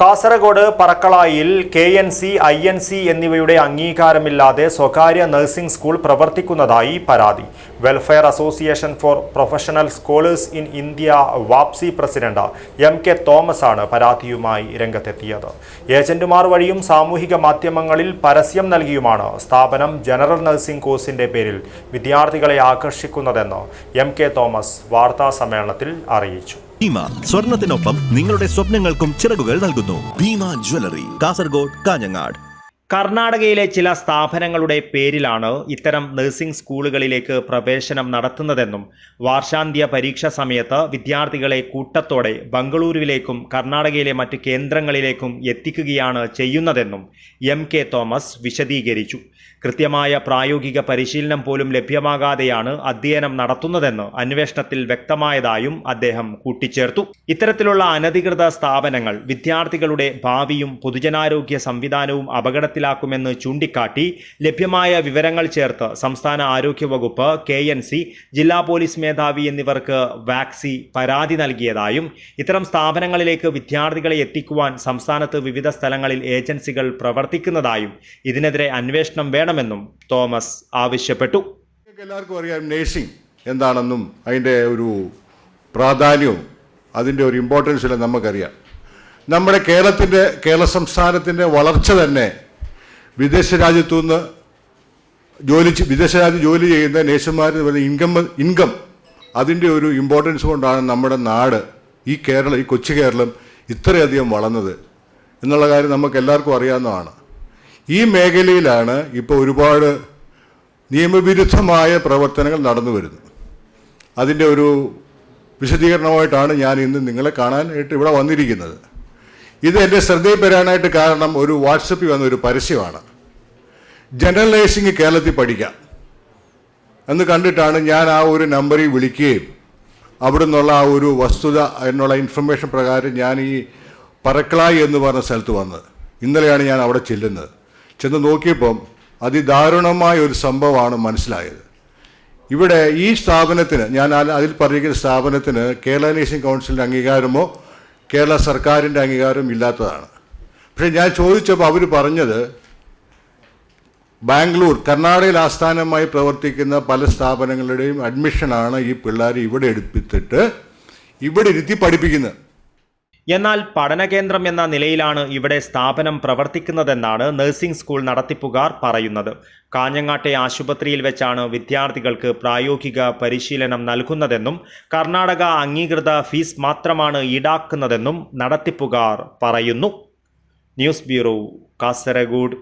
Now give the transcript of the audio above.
Kasaragod പറക്കളായിൽ K N C I N C എന്നിവയുടെ അംഗീകാരമില്ലാതെ സ്വകാര്യ നഴ്സിംഗ് സ്കൂൾ പ്രവർത്തിക്കുന്നതായി പരാതി. Welfare association for professional scholars in India വാപ്സി president M K Thomas ആണ് പരാതിയുമായി രംഗത്തെത്തിയത്. ഏജന്റുമാർ വഴിയും സാമൂഹിക മാധ്യമങ്ങളിൽ പരസ്യം നൽകിയുമാണ് സ്ഥാപനം ജനറൽ നഴ്സിംഗ് കോഴ്സിന്റെ പേരിൽ വിദ്യാർത്ഥികളെ ആകർഷിക്കുന്നതെന്ന് എം കെ തോമസ് വാർത്താ സമ്മേളനത്തിൽ അറിയിച്ചു. ഭീമ സ്വർണത്തിനൊപ്പം നിങ്ങളുടെ സ്വപ്നങ്ങൾക്കും ചിറകുകൾ നൽകുന്നു. ഭീമ ജ്വല്ലറി കാസർഗോഡ് കാഞ്ഞങ്ങാട്. കർണാടകയിലെ ചില സ്ഥാപനങ്ങളുടെ പേരിലാണ് ഇത്തരം നഴ്സിംഗ് സ്കൂളുകളിലേക്ക് പ്രവേശനം നടത്തുന്നതെന്നും വാർഷാന്ത്യ പരീക്ഷ സമയത്ത് വിദ്യാർത്ഥികളെ കൂട്ടത്തോടെ ബംഗളൂരുവിലേക്കും കർണാടകയിലെ മറ്റ് കേന്ദ്രങ്ങളിലേക്കും എത്തിക്കുകയാണ് ചെയ്യുന്നതെന്നും എം കെ തോമസ് വിശദീകരിച്ചു. കൃത്യമായ പ്രായോഗിക പരിശീലനം പോലും ലഭ്യമാകാതെയാണ് അധ്യയനം നടത്തുന്നതെന്ന് അന്വേഷണത്തിൽ വ്യക്തമായതായും അദ്ദേഹം കൂട്ടിച്ചേർത്തു. ഇത്തരത്തിലുള്ള അനധികൃത സ്ഥാപനങ്ങൾ വിദ്യാർത്ഥികളുടെ ഭാവിയും പൊതുജനാരോഗ്യ സംവിധാനവും അപകടത്തിലാക്കുമെന്ന് ചൂണ്ടിക്കാട്ടി ലഭ്യമായ വിവരങ്ങൾ ചേർത്ത് സംസ്ഥാന ആരോഗ്യ വകുപ്പ് കെ എൻ സി ജില്ലാ പോലീസ് മേധാവി എന്നിവർക്ക് വാക്സി പരാതി നൽകിയതായും ഇത്തരം സ്ഥാപനങ്ങളിലേക്ക് വിദ്യാർത്ഥികളെ എത്തിക്കുവാൻ സംസ്ഥാനത്ത് വിവിധ സ്ഥലങ്ങളിൽ ഏജൻസികൾ പ്രവർത്തിക്കുന്നതായും ഇതിനെതിരെ അന്വേഷണം വേണമെന്നും തോമസ് ആവശ്യപ്പെട്ടു. എല്ലാവർക്കും അറിയാം നേഴ്സിംഗ് എന്താണെന്നും അതിന്റെ ഒരു പ്രാധാന്യവും അതിന്റെ ഒരു ഇമ്പോർട്ടൻസ് എല്ലാം നമുക്കറിയാം. നമ്മുടെ കേരളത്തിന്റെ കേരള സംസ്ഥാനത്തിന്റെ വളർച്ച തന്നെ വിദേശ രാജ്യത്തു നിന്ന് ജോലി വിദേശ രാജ്യത്ത് ജോലി ചെയ്യുന്ന നേഴ്സുമാർ ഇൻകം ഇൻകം അതിന്റെ ഒരു ഇമ്പോർട്ടൻസ് കൊണ്ടാണ് നമ്മുടെ നാട് ഈ കേരളം ഈ കൊച്ചു കേരളം ഇത്രയധികം വളർന്നത്. എന്നുള്ള കാര്യം നമുക്ക് എല്ലാവർക്കും അറിയാവുന്നതാണ്. ഈ മേഖലയിലാണ് ഇപ്പോൾ ഒരുപാട് നിയമവിരുദ്ധമായ പ്രവർത്തനങ്ങൾ നടന്നു വരുന്നത്. അതിന്റെ ഒരു വിശദീകരണമായിട്ടാണ് ഞാൻ ഇന്ന് നിങ്ങളെ കാണാനായിട്ട് ഇവിടെ വന്നിരിക്കുന്നത്. ഇത് എന്റെ ശ്രദ്ധയിൽ വരാനായിട്ട് കാരണം ഒരു വാട്സപ്പിൽ വന്ന ഒരു പരസ്യമാണ്. ജനറൽ നേഴ്സിംഗ് കേരളത്തിൽ പഠിക്കാം. എന്ന് കണ്ടിട്ടാണ് ഞാൻ ആ ഒരു നമ്പറിൽ വിളിക്കുകയും അവിടെ നിന്നുള്ള ആ ഒരു വസ്തുത എന്നുള്ള ഇൻഫർമേഷൻ പ്രകാരം ഞാൻ ഈ പറക്കളായി എന്ന് പറഞ്ഞ സ്ഥലത്ത് വന്നത്. ഇന്നലെയാണ് ഞാൻ അവിടെ ചെല്ലുന്നത്. ചെന്ന് നോക്കിയപ്പം അതിദാരുണമായ ഒരു സംഭവമാണ് മനസ്സിലായത്. ഇവിടെ ഈ സ്ഥാപനത്തിന് ഞാൻ അതിൽ പറഞ്ഞിരിക്കുന്ന സ്ഥാപനത്തിന് കേരള നേഴ്സിംഗ് കൗൺസിലിന്റെ അംഗീകാരമോ കേരള സർക്കാരിന്റെ അംഗീകാരം ഇല്ലാത്തതാണ്. പക്ഷേ ഞാൻ ചോദിച്ചപ്പോൾ അവർ പറഞ്ഞത് ബാംഗ്ലൂർ കർണാടകയിൽ ആസ്ഥാനമായി പ്രവർത്തിക്കുന്ന പല സ്ഥാപനങ്ങളുടെയും അഡ്മിഷനാണ് ഈ പിള്ളേർ ഇവിടെ എടുപ്പിച്ചിട്ട് ഇവിടെ ഇരുത്തി പഠിപ്പിക്കുന്നത്. എന്നാൽ പഠനകേന്ദ്രം എന്ന നിലയിലാണ് ഇവിടെ സ്ഥാപനം പ്രവർത്തിക്കുന്നതെന്നാണ് നഴ്സിംഗ് സ്കൂൾ നടത്തിപ്പുകാർ പറയുന്നത്. കാഞ്ഞങ്ങാട്ടെ ആശുപത്രിയിൽ വെച്ചാണ് വിദ്യാർത്ഥികൾക്ക് പ്രായോഗിക പരിശീലനം നൽകുന്നതെന്നും കർണാടക അംഗീകൃത ഫീസ് മാത്രമാണ് ഈടാക്കുന്നതെന്നും നടത്തിപ്പുകാർ പറയുന്നു. News bureau Kasaragod.